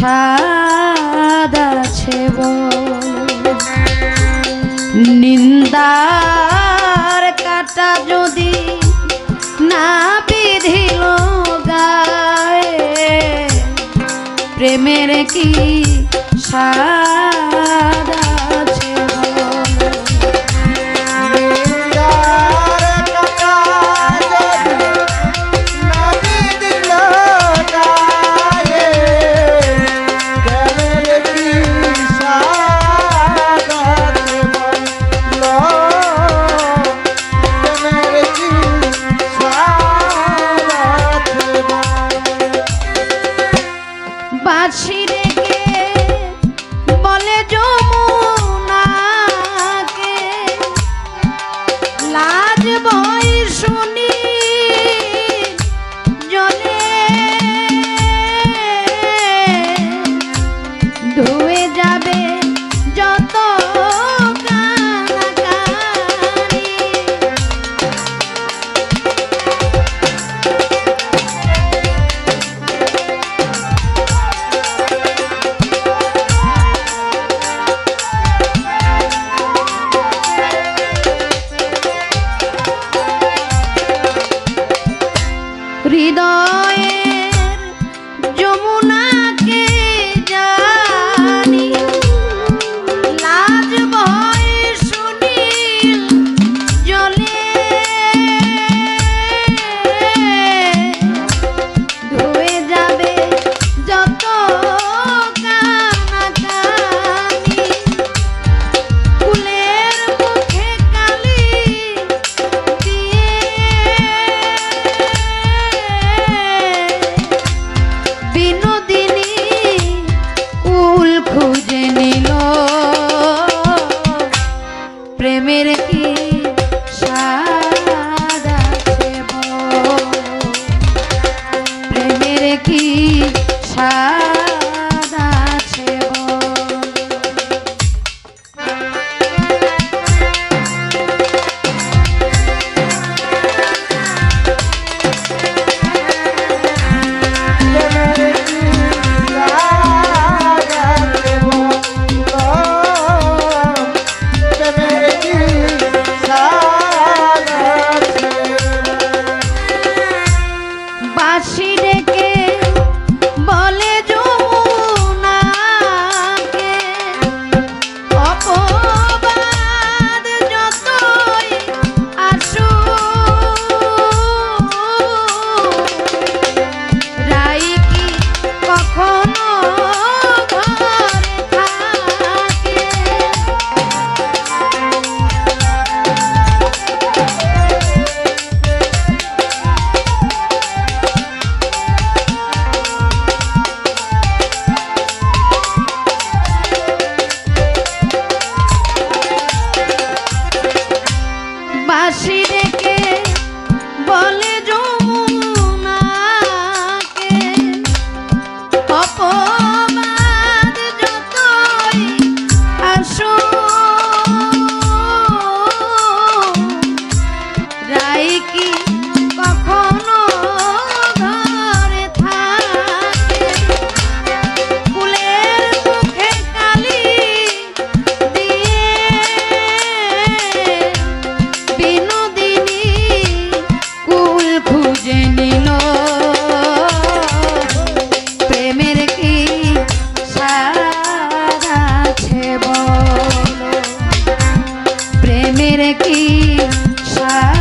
সাদ আছে নিন্দার কাটা যদি না বিধিল গায়ে প্রেমের কি সাদা হাসি রেখে বলে যমুনাকে। লাজ ভয় শুনি জলে ধুয়ে যাবে যত প্রেমের কি সা